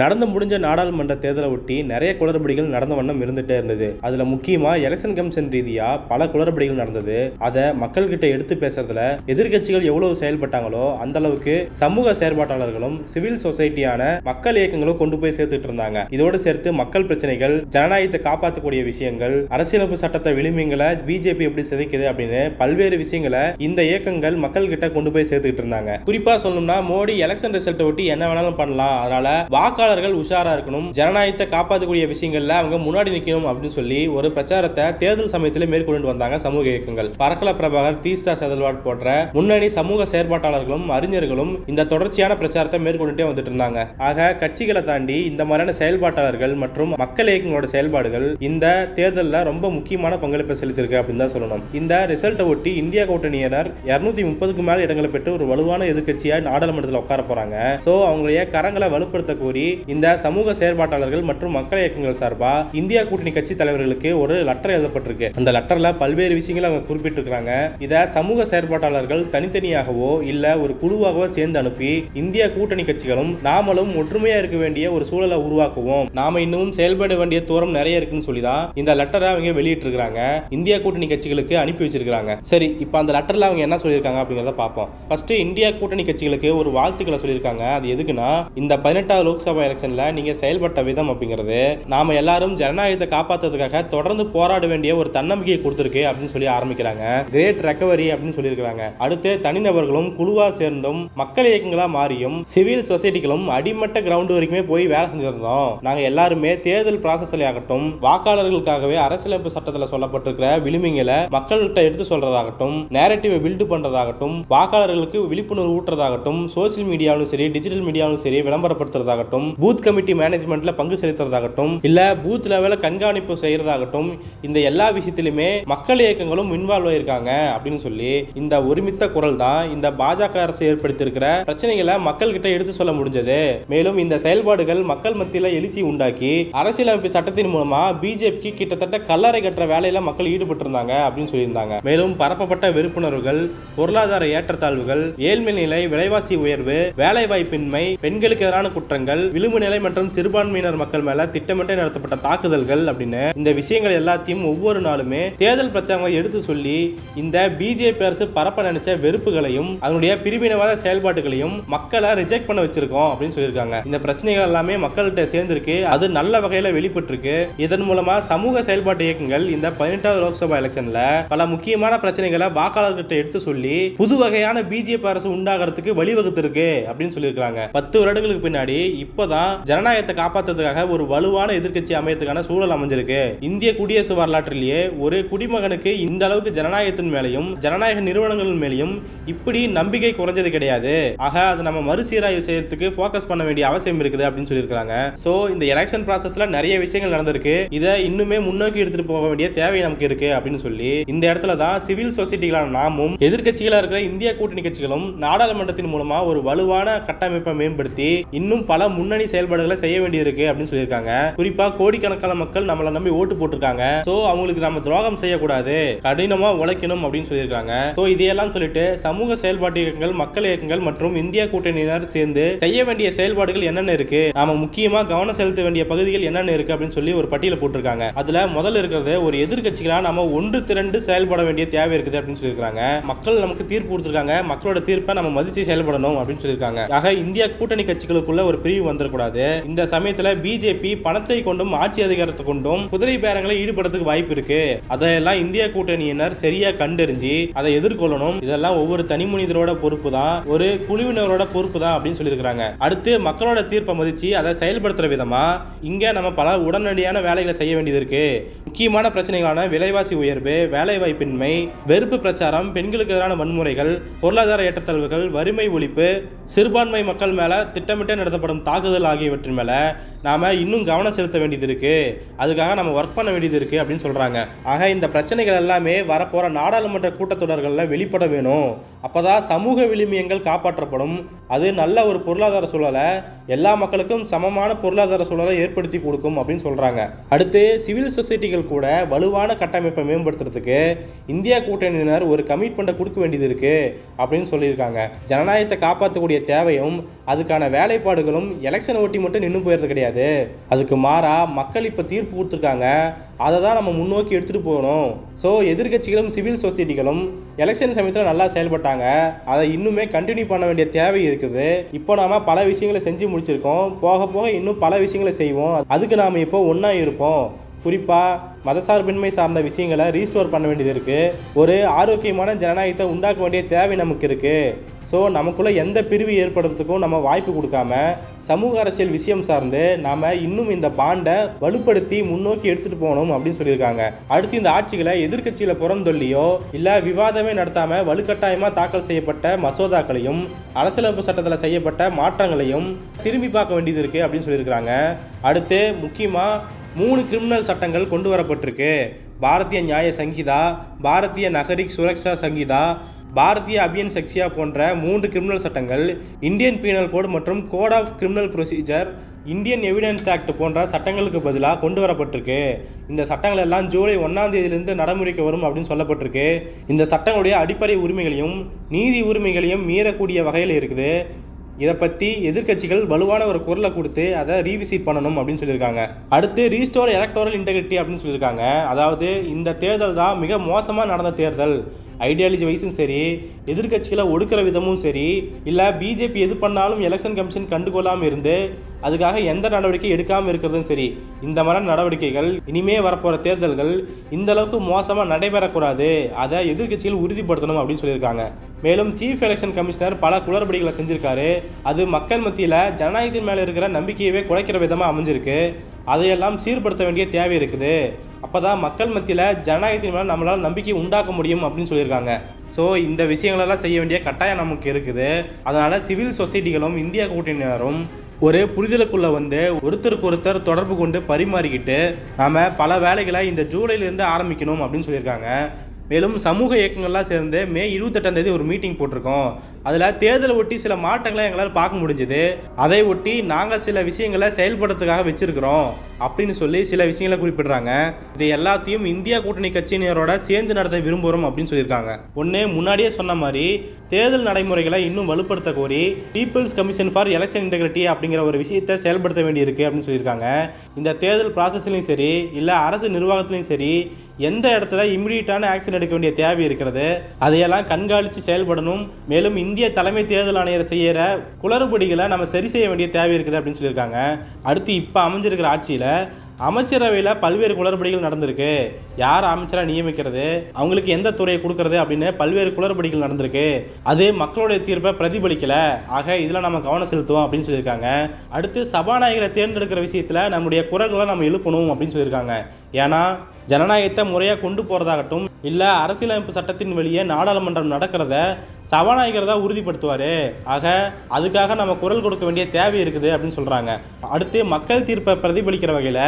நடந்து முடிஞ்ச நாடாளுமன்ற தேர்தலை ஒட்டி நிறைய குளறுபடிகள் நடந்த வண்ணம் இருந்துட்டே இருந்தது. அதுல முக்கியமா எலெக்ஷன் கமிஷன் ரீதியா பல குளறுபடிகள் நடந்தது. அதை மக்கள்கிட்ட எடுத்து பேசுறதுல எதிர்க்கட்சிகள் எவ்வளவு செயல்பட்டாங்களோ அந்த அளவுக்கு சமூக செயற்பாட்டாளர்களும் சிவில் சொசைட்டியான மக்கள் இயக்கங்களும் கொண்டு போய் சேர்த்துட்டு இருந்தாங்க. இதோடு சேர்த்து மக்கள் பிரச்சனைகள் ஜனநாயகத்தை காப்பாற்றக்கூடிய விஷயங்கள் அரசியலமைப்பு சட்டத்தை விளிம்புங்களை பிஜேபி எப்படி சிதைக்குது அப்படின்னு பல்வேறு விஷயங்களை இந்த இயக்கங்கள் மக்கள் கிட்ட கொண்டு போய் சேர்த்துக்கிட்டு இருந்தாங்க. குறிப்பா சொல்லணும்னா மோடி எலெக்ஷன் ரிசல்ட்டை ஒட்டி என்ன வேணாலும் பண்ணலாம். அதனால வாக்காளர்கள் உஷாரா இருக்கணும். ஜனநாயகத்தை காப்பாற்றக்கூடிய விஷயங்கள்ல அவங்க முன்னாடி நிற்கணும் அப்படின்னு சொல்லி ஒரு பிரச்சாரத்தை தேர்தல் சமயத்தில் மேற்கொண்டு வந்தாங்க சமூக இயக்கங்கள். பரக்கல பிரபாகர் தீஸ்தா செதல்வாட் போன்ற முன்னணி சமூக செயற்பாட்டாளர்களும் அறிஞர்களும் இந்த தொடர்ச்சியான பிரச்சாரத்தை மேற்கொண்டுட்டே வந்துட்டு இருந்தாங்க. ஆக கட்சிகளை தாண்டி இந்த மாதிரியான செயல்பாட்டாளர்கள் மற்றும் மக்கள் இயக்கங்களோட செயல்பாடுகள் இந்த தேர்தலில் ரொம்ப முக்கியமான பங்களிப்பை செலுத்தியிருக்கு அப்படின்னு தான் சொல்லணும். இந்த ரிசல்ட்டை ஒட்டி இந்தியா கூட்டணியினர் இருநூத்தி முப்பதுக்கு மேல இடங்களை பெற்று ஒரு வலுவான எதிர்க்கட்சியா நாடாளுமன்றத்தில் உட்கார போறாங்க. ஸோ அவங்களுடைய கரங்களை வலுப்படுத்த கோரி இந்த சமூக செயற்பாட்டாளர்கள் மற்றும் மக்கள் இயக்கங்கள் சார்பா இந்தியா கூட்டணி கட்சி தலைவர்களுக்கு ஒரு லெட்டர் எழுதப்பட்டிருக்கு. அந்த லெட்டர்ல பல்வேறு விஷயங்களை அவங்க குறிப்பிட்டிருக்கிறாங்க. இதை சமூக செயற்பாட்டாளர்கள் தனித்தனியாகவோ இல்ல ஒரு குழுவாகவோ சேர்ந்து அனுப்பி இந்தியா கூட்டணி கட்சிகளும் நாமளும் ஒற்றுமையா இருக்க வேண்டிய ஒரு சூழலை உருவாக்குவோம். நாம இன்னமும் செயல்பட வேண்டிய தூரம் நிறைய இருக்குன்னு சொல்லி தான் இந்த லெட்டரை அவங்க வெளியிட்டிருக்கிறாங்க. இந்தியா கூட்டணி கட்சிகளுக்கு அனுப்பி வச்சிருக்காங்க சரி இப்போ அந்த லெட்டர்ல அவங்க என்ன சொல்லியிருக்காங்க அப்படிங்கிறத பார்ப்போம் ஃபர்ஸ்ட் இந்தியா கூட்டணி கட்சிகளுக்கு ஒரு வாழ்த்துக்களை சொல்லியிருக்காங்க. அது எதுக்குன்னா இந்த பதினெட்டாவது லோக்சபா எலெக்ஷனில் நீங்கள் செயல்பட்ட விதம் அப்படிங்கிறது நாம எல்லாரும் ஜனநாயகத்தை காப்பாற்றுறதுக்காக தொடர்ந்து போராட வேண்டிய ஒரு தன்னம்பிக்கையை கொடுத்துருக்கு அப்படின்னு சொல்லி ஆரம்பிக்கிறாங்க. கிரேட் ரெக்கவரி அப்படின்னு சொல்லியிருக்கிறாங்க. அடுத்து தனிநபர்களும் குழுவாக சேர்ந்தும் மக்கள் இயக்கங்களாக மாறியும் சிவில் சொசைட்டிகளும் அடிமட்ட கிரவுண்டு வரைக்குமே போய் வேலை செஞ்சிருந்தோம். நாங்கள் எல்லாருமே தேர்தல் ப்ராசஸ்ல ஆகட்டும் வாக்காளர்களுக்காகவே அரசியலமைப்பு சட்டத்தில் சொல்லப்பட்டிருக்கிற விளிம்புகளை மக்கள்கிட்ட எடுத்து சொல்றதாகட்டும் நேரட்டிவை பில்டு பண்றதாகட்டும் வாக்காளர்களுக்கு விழிப்புணர்வு ஊட்டுறதாகட்டும் சோசியல் மீடியாவிலும் சரி டிஜிட்டல் மீடியாவிலும் சரி விளம்பரப்படுத்துறதாகட்டும் பூத் கமிட்டி மேனேஜ்மெண்ட்ல பங்கு செலுத்துறதாகட்டும் இல்ல பூத் லெவல கண்காணிப்பு செய்யறதாகட்டும் இந்த எல்லா விஷயத்திலுமே மக்கள் இயக்கங்களும் இன்வால்வ் ஆயிருக்காங்க அப்படின்னு சொல்லி இந்த ஒருமித்த குரல் தான் இந்த பாஜக அரசு ஏற்படுத்தியிருக்கிற பிரச்சனைகளை மக்கள் கிட்ட எடுத்து சொல்ல முடிஞ்சது. மேலும் இந்த செயல்பாடுகள் மக்கள் மத்தியில எழுச்சி உண்டாக்கி அரசியலமைப்பு சட்டத்தின் மூலமா பிஜேபிக்கு கிட்டத்தட்ட கல்லறை கட்டுற வேலையில மக்கள் ஈடுபட்டு இருந்தாங்க அப்படின்னு சொல்லியிருந்தாங்க. மேலும் பரப்பப்பட்ட வெறுப்புணர்வுகள் பொருளாதார ஏற்றத்தாழ்வுகள் ஏழ்மை நிலை விலைவாசி உயர்வு வேலை வாய்ப்பின்மை பெண்களுக்கு எதிரான குற்றங்கள் விளிம்பு நிலை மற்றும் சிறுபான்மையினர் மக்கள் மேல திட்டமிட்டு நடத்தப்பட்ட தாக்குதல்கள் அப்படின்னு இந்த விஷயங்கள் எல்லாத்தையும் ஒவ்வொரு நாளுமே தேர்தல் பிரச்சாரங்களை எடுத்து சொல்லி இந்த பிஜேபி அரசு பரப்ப நினைச்ச வெறுப்புகளையும் அதனுடைய பிரிவினவாத செயல்பாடுகளையும் மக்களை ரிஜெக்ட் பண்ண வச்சிருக்கோம் அப்படின்னு சொல்லியிருக்காங்க. இந்த பிரச்சனைகள் எல்லாமே மக்கள்கிட்ட சேர்ந்திருக்கு. அது நல்ல வகையில வெளிப்பட்டிருக்கு. இதன் மூலமா சமூக செயல்பாட்டு இயக்கங்கள் இந்த பதினெட்டாவது லோக்சபா எலெக்ஷன்ல பல முக்கியமான பிரச்சனைகளை வாக்காளர்கிட்ட எடுத்து சொல்லி புது வகையான பிஜேபி அரசு உண்டாகிறதுக்கு வழிவகுத்திருக்கு அப்படின்னு சொல்லியிருக்காங்க பத்து வருடங்களுக்கு பின்னாடி இப்போதான் ஜனநாயகத்தை காப்பாற்றுறதுக்காக ஒரு வலுவான எதிர்கட்சி அமையத்துக்கான சூழல் அமைஞ்சிருக்கு. இந்திய குடியரசு வரலாற்றிலேயே ஒரு குடிமகனுக்கு இந்த அளவுக்கு ஜனநாயகத்தின் மேலையும் ஜனநாயக நிறுவனங்கள் மேலையும் இப்படி நம்பிக்கை குறைஞ்சது கிடையாது. ஆக அதை நம்ம மறுசீராய்வு செய்யறதுக்கு ஃபோக்கஸ் பண்ண வேண்டிய அவசியம் இருக்குது அப்படின்னு சொல்லியிருக்காங்க ஸோ இந்த எலெக்ஷன் ப்ராசஸ்ல நிறைய விஷயங்கள் நடந்திருக்கு. இதை இன்னுமே முன்னோக்கி எடுத்துட்டு போக வேண்டிய தேவை நமக்கு இருக்கு அப்படின்னு சொல்லி இந்த இடத்துல தான் சிவில் சொசைட்டிகளான நாமும் எதிர்க்கட்சிகளா இருக்கிற இந்திய கூட்டணி கட்சிகளும் நாடாளுமன்றத்தின் மூலமா ஒரு வலுவான கட்டமைப்பை மேம்படுத்தி இன்னும் பல முன்னணி செயல்பாடுகளை செய்ய வேண்டியிருக்கு அப்படின்னு சொல்லியிருக்காங்க. குறிப்பா கோடிக்கணக்கான மக்கள் நம்மளை நம்பி ஓட்டு போட்டிருக்காங்க. சோ அவங்களுக்கு நம்ம துரோகம் செய்யக்கூடாது. கடினமா உழைக்கணும் அப்படின்னு சொல்லியிருக்காங்க. சோ இதையெல்லாம் சொல்லிட்டு சமூக செயல்பாட்டு இயக்கங்கள் மக்கள் இயக்கங்கள் மற்றும் இந்திய கூட்டணியினர் சேர்ந்து செய்ய வேண்டிய செயல்பாடுகள் என்னென்ன இருக்கு? நாம முக்கியமா கவனம் செலுத்த வேண்டிய பகுதிகள் என்னென்ன இருக்கு அப்படின்னு சொல்லி ஒரு பட்டியல போட்டிருக்காங்க. அதுல முதல்ல இருக்கிறது ஒரு எதிர்கட்சிகளா நம்ம ஒன்று திரண்டு செயல்பட வேண்டிய தேவை இருக்குது அப்படின்னு சொல்லியிருக்காங்க மக்கள் நமக்கு தீர்ப்பு கொடுத்துருக்காங்க. மக்களோட தீர்ப்பை நம்ம மதிச்சு செயல்படணும் அப்படின்னு சொல்லியிருக்காங்க. ஆக இந்தியா கூட்டணி கட்சிகளுக்குள்ள ஒரு பிரிவு கொடுத்துடக்கூடாது இந்த சமயத்துல பிஜேபி பணத்தை கொண்டும் ஆட்சி அதிகாரத்தை கொண்டும் குதிரை பேரங்களை ஈடுபடுறதுக்கு வாய்ப்பு இருக்கு. அதையெல்லாம் இந்திய கூட்டணியினர் சரியா கண்டறிஞ்சு அதை எதிர்கொள்ளணும். இதெல்லாம் ஒவ்வொரு தனி மனிதரோட பொறுப்பு தான் ஒரு குழுவினரோட பொறுப்பு தான் அப்படின்னு சொல்லியிருக்காங்க அடுத்து மக்களோட தீர்ப்பை மதிச்சு அதை செயல்படுத்துற விதமா இங்க நம்ம பல உடனடியான வேலைகளை செய்ய வேண்டியது இருக்கு. முக்கியமான பிரச்சனைகளான விலைவாசி உயர்வு வேலை வாய்ப்பின்மை வெறுப்பு பிரச்சாரம் பெண்களுக்கு எதிரான வன்முறைகள் பொருளாதார ஏற்றத்தாழ்வுகள் வறுமை ஒழிப்பு சிறுபான்மை மக்கள் மேல திட்டமிட்டு நடத்தப்படும் தாக்குதல் ஆகியவற்றின் மேல நாம் இன்னும் கவனம் செலுத்த வேண்டியது இருக்குது அதுக்காக நம்ம ஒர்க் பண்ண வேண்டியது இருக்குது அப்படின்னு சொல்கிறாங்க ஆக இந்த பிரச்சனைகள் எல்லாமே வரப்போகிற நாடாளுமன்ற கூட்டத்தொடர்களில் வெளிப்பட வேணும். அப்போ தான் சமூக விளிமியங்கள் காப்பாற்றப்படும். அது நல்ல ஒரு பொருளாதார சூழலை எல்லா மக்களுக்கும் சமமான பொருளாதார சூழலை ஏற்படுத்தி கொடுக்கும் அப்படின்னு சொல்கிறாங்க அடுத்து சிவில் சொசைட்டிகள் கூட வலுவான கட்டமைப்பை மேம்படுத்துறதுக்கு இந்தியா கூட்டணியினர் ஒரு கமிட்மெண்ட்டை கொடுக்க வேண்டியது இருக்குது அப்படின்னு சொல்லியிருக்காங்க. ஜனநாயகத்தை காப்பாற்றக்கூடிய தேவையும் அதுக்கான வேலைப்பாடுகளும் எலெக்ஷன் ஒட்டி மட்டும் நின்று போயிடுறது கிடையாது. அதுக்கு மாறாக மக்கள் இப்போ தீர்ப்பு கொடுத்துருக்காங்க. அதை தான் நம்ம முன்னோக்கி எடுத்துகிட்டு போகணும். ஸோ எதிர்க்கட்சிகளும் சிவில் சொசைட்டிகளும் எலெக்ஷன் சமயத்தில் நல்லா செயல்பட்டாங்க. அதை இன்னுமே கண்டினியூ பண்ண வேண்டிய தேவை இருக்குது. இப்போ நாம பல விஷயங்களை செஞ்சு முடிச்சிருக்கோம். போக போக இன்னும் பல விஷயங்களை செய்வோம். அதுக்கு நாம் இப்போ ஒன்றா இருப்போம். குறிப்பாக மதசார்பின்மை சார்ந்த விஷயங்களை ரீஸ்டோர் பண்ண வேண்டியது இருக்குது ஒரு ஆரோக்கியமான ஜனநாயகத்தை உண்டாக்க வேண்டிய தேவை நமக்கு இருக்குது ஸோ நமக்குள்ளே எந்த பிரிவு ஏற்படுறதுக்கும் நம்ம வாய்ப்பு கொடுக்காம சமூக அரசியல் விஷயம் சார்ந்து நாம் இன்னும் இந்த பாண்டை வலுப்படுத்தி முன்னோக்கி எடுத்துகிட்டு போகணும் அப்படின்னு சொல்லியிருக்காங்க. அடுத்து இந்த ஆட்சிகளை எதிர்க்கட்சியில் புறந்தொல்லியோ இல்லை விவாதமே நடத்தாமல் வலுக்கட்டாயமாக தாக்கல் செய்யப்பட்ட மசோதாக்களையும் அரசியலமைப்பு சட்டத்தில் செய்யப்பட்ட மாற்றங்களையும் திரும்பி பார்க்க வேண்டியது இருக்குது அப்படின்னு சொல்லியிருக்கிறாங்க. அடுத்து முக்கியமாக மூணு கிரிமினல் சட்டங்கள் கொண்டு வரப்பட்டிருக்கு பாரதிய நியாய சங்கீதா பாரதிய நகரிக் சுரக்ஷா சங்கீதா பாரதிய அபியன் செக்ஸியா போன்ற மூன்று கிரிமினல் சட்டங்கள் இந்தியன் பீனல் கோடு மற்றும் code of criminal procedure Indian evidence act போன்ற சட்டங்களுக்கு பதிலாக கொண்டு வரப்பட்டிருக்கு இந்த சட்டங்கள் எல்லாம் ஜூலை ஒன்றாம் தேதியிலிருந்து நடைமுறைக்கு வரும் அப்படின்னு சொல்லப்பட்டிருக்கு. இந்த சட்டங்களுடைய அடிப்படை உரிமைகளையும் நீதி உரிமைகளையும் மீறக்கூடிய வகையில் இருக்குது. இதை பற்றி எதிர்க்கட்சிகள் வலுவான ஒரு குரலை கொடுத்து அதை ரீவிசிட் பண்ணணும் அப்படின்னு சொல்லியிருக்காங்க. அடுத்து ரீஸ்டோர் எலக்டோரல் இன்டெகிரிட்டி அப்படின்னு சொல்லியிருக்காங்க. அதாவது இந்த தேர்தல் தான் மிக மோசமாக நடந்த தேர்தல். ஐடியாலஜி வைஸும் சரி எதிர்க்கட்சிகளை ஒடுக்கிற விதமும் சரி இல்லை பிஜேபி எது பண்ணாலும் எலெக்ஷன் கமிஷன் கண்டுகொள்ளாமல் இருந்து அதுக்காக எந்த நடவடிக்கை எடுக்காமல் இருக்கிறதும் சரி இந்த மாதிரி நடவடிக்கைகள் இனிமே வரப்போகிற தேர்தல்கள் இந்த அளவுக்கு மோசமாக நடைபெறக்கூடாது. அதை எதிர்கட்சிகள் உறுதிப்படுத்தணும் அப்படின்னு சொல்லியிருக்காங்க. மேலும் சீஃப் எலெக்ஷன் கமிஷனர் பல குளறுபடிகளை செஞ்சிருக்காரு. அது மக்கள் மத்தியில் ஜனநாயகத்தின் மேலே இருக்கிற நம்பிக்கையவே குறைக்கிற விதமாக அமைஞ்சிருக்கு. அதையெல்லாம் சீர்படுத்த வேண்டிய தேவை இருக்குது. அப்போ தான் மக்கள் மத்தியில் ஜனநாயகத்தின் மேலே நம்மளால் நம்பிக்கை உண்டாக்க முடியும் அப்படின்னு சொல்லியிருக்காங்க. ஸோ இந்த விஷயங்களெல்லாம் செய்ய வேண்டிய கட்டாயம் நமக்கு இருக்குது. அதனால் சிவில் சொசைட்டிகளும் இந்தியா கூட்டணியினரும் ஒரு புரிதலுக்குள்ளே வந்து ஒருத்தருக்கு ஒருத்தர் தொடர்பு கொண்டு பரிமாறிக்கிட்டு நாம் பல வேலைகளை இந்த ஜூலையிலேருந்து ஆரம்பிக்கணும் அப்படின்னு சொல்லியிருக்காங்க. மேலும் சமூக இயக்கங்கள்லாம் சேர்ந்து மே இருபத்தெட்டாம் தேதி ஒரு மீட்டிங் போட்டிருக்கோம். அதில் தேர்தலை ஒட்டி சில மாற்றங்களை எங்களால் பார்க்க முடிஞ்சுது. அதை ஒட்டி நாங்கள் சில விஷயங்களை செயல்படுறதுக்காக வச்சுருக்கிறோம் அப்படின்னு சொல்லி சில விஷயங்களை குறிப்பிடுறாங்க. இது எல்லாத்தையும் இந்தியா கூட்டணி கட்சியினரோட சேர்ந்து நடத்த விரும்புகிறோம் அப்படின்னு சொல்லியிருக்காங்க. ஒன்று முன்னாடியே சொன்ன மாதிரி தேர்தல் நடைமுறைகளை இன்னும் வலுப்படுத்த கோரி people's commission for election integrity அப்படிங்கிற ஒரு விஷயத்தை செயல்படுத்த வேண்டியிருக்கு அப்படின்னு சொல்லியிருக்காங்க. இந்த தேர்தல் ப்ராசஸ்லையும் சரி இல்லை அரசு நிர்வாகத்துலையும் சரி எந்த இடத்துல இம்மிடியட்டான ஆக்ஷன் எடுக்க வேண்டிய தேவை இருக்கிறது அதையெல்லாம் கண்காணித்து செயல்படணும். மேலும் இந்திய தலைமை தேர்தல் ஆணையர் செய்கிற குளறுபடிகளை நம்ம சரி செய்ய வேண்டிய தேவை இருக்குது அப்படின்னு சொல்லியிருக்காங்க. அடுத்து இப்போ அமைஞ்சிருக்கிற ஆட்சியில் அமைச்சரவையில் பல்வேறு குளறுபடிகள் நடந்திருக்கு. யார் அமைச்சராக நியமிக்கிறது? அவங்களுக்கு எந்த துறையை கொடுக்கறது அப்படின்னு பல்வேறு குளறுபடிகள் நடந்திருக்கு. அது மக்களுடைய தீர்ப்பை பிரதிபலிக்கல. ஆக இதில் நம்ம கவனம் செலுத்துவோம் அப்படின்னு சொல்லியிருக்காங்க. அடுத்து சபாநாயகரை தேர்ந்தெடுக்கிற விஷயத்தில் நம்முடைய குரல்களை நம்ம எழுப்பணும் அப்படின்னு சொல்லியிருக்காங்க. ஏன்னா ஜனநாயகத்தை முறையாக கொண்டு போகிறதாகட்டும் இல்லை அரசியலமைப்பு சட்டத்தின் வெளியே நாடாளுமன்றம் நடக்கிறத சபாநாயகர் தான் உறுதிப்படுத்துவார். ஆக அதுக்காக நம்ம குரல் கொடுக்க வேண்டிய தேவை இருக்குது அப்படின்னு சொல்கிறாங்க அடுத்து மக்கள் தீர்ப்பை பிரதிபலிக்கிற வகையில்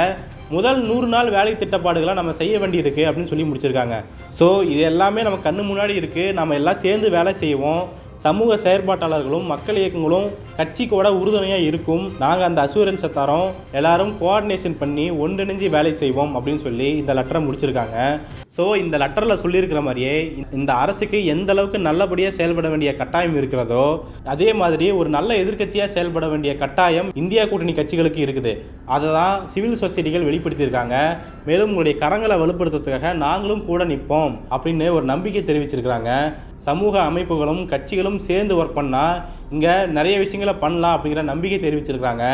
முதல் நூறு நாள் வேலை திட்டப்பாடுகளை நம்ம செய்ய வேண்டியிருக்கு அப்படின்னு சொல்லி முடிச்சிருக்காங்க. ஸோ இது எல்லாமே நம்ம கண்ணு முன்னாடி இருக்குது நம்ம எல்லாம் சேர்ந்து வேலை செய்வோம். சமூக செயற்பாட்டாளர்களும் மக்கள் இயக்கங்களும் கட்சிக்கோட உறுதுணையாக இருக்கும். நாங்கள் அந்த அசூரன்ஸை தரோம். எல்லாரும் கோஆர்டினேஷன் பண்ணி ஒன்றிணைஞ்சு வேலை செய்வோம் அப்படின்னு சொல்லி இந்த லெட்டரை முடிச்சிருக்காங்க. ஸோ இந்த லெட்டரில் சொல்லியிருக்கிற மாதிரியே இந்த அரசுக்கு எந்த அளவுக்கு நல்லபடியாக செயல்பட வேண்டிய கட்டாயம் இருக்கிறதோ அதே மாதிரி ஒரு நல்ல எதிர்க்கட்சியாக செயல்பட வேண்டிய கட்டாயம் இந்தியா கூட்டணி கட்சிகளுக்கு இருக்குது. அதை தான் சிவில் சொசைட்டிகள் வெளிப்படுத்தியிருக்காங்க. மேலும் உங்களுடைய கரங்களை வலுப்படுத்துறதுக்காக நாங்களும் கூட நிற்போம் அப்படின்னு ஒரு நம்பிக்கை தெரிவிச்சிருக்கிறாங்க. சமூக அமைப்புகளும் கட்சிகள் கட்சிகளும் சேர்ந்து ஒர்க் பண்ணால் இங்கே நிறைய விஷயங்களை பண்ணலாம் அப்படிங்கிற நம்பிக்கை தெரிவிச்சிருக்கிறாங்க.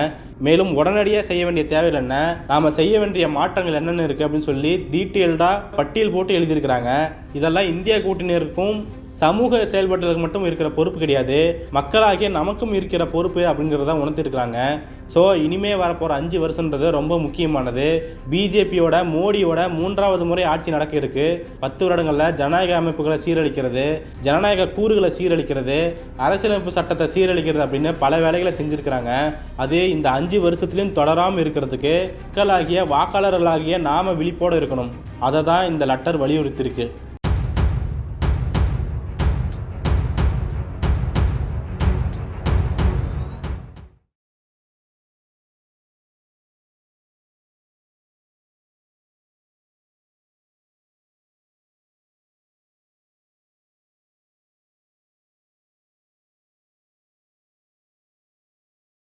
மேலும் உடனடியாக செய்ய வேண்டிய தேவைகள் என்ன? நாம் செய்ய வேண்டிய மாற்றங்கள் என்னென்ன இருக்குது அப்படின்னு சொல்லி டீட்டெயில்டாக பட்டியல் போட்டு எழுதியிருக்கிறாங்க. இதெல்லாம் இந்தியா கூட்டணியருக்கும் சமூக செயல்பாட்டுகளுக்கு மட்டும் இருக்கிற பொறுப்பு கிடையாது. மக்களாகிய நமக்கும் இருக்கிற பொறுப்பு அப்படிங்கிறத உணர்த்திருக்கிறாங்க. ஸோ இனிமே வரப்போகிற அஞ்சு வருஷன்றது ரொம்ப முக்கியமானது. பிஜேபியோட மோடியோட மூன்றாவது முறை ஆட்சி நடக்க இருக்கு. பத்து வருடங்களில் ஜனநாயக அமைப்புகளை சீரழிக்கிறது ஜனநாயக கூறுகளை சீரழிக்கிறது அரசியலமைப்பு சட்டத்தை சீரழிக்கிறது அப்படின்னு பல வேலைகளை செஞ்சுருக்கிறாங்க. அது இந்த அஞ்சு வருஷத்துலையும் தொடராமல் இருக்கிறதுக்கு மக்களாகிய வாக்காளர்களாகிய நாம விழிப்போடு இருக்கணும். அதை தான் இந்த லெட்டர் வலியுறுத்தியிருக்கு.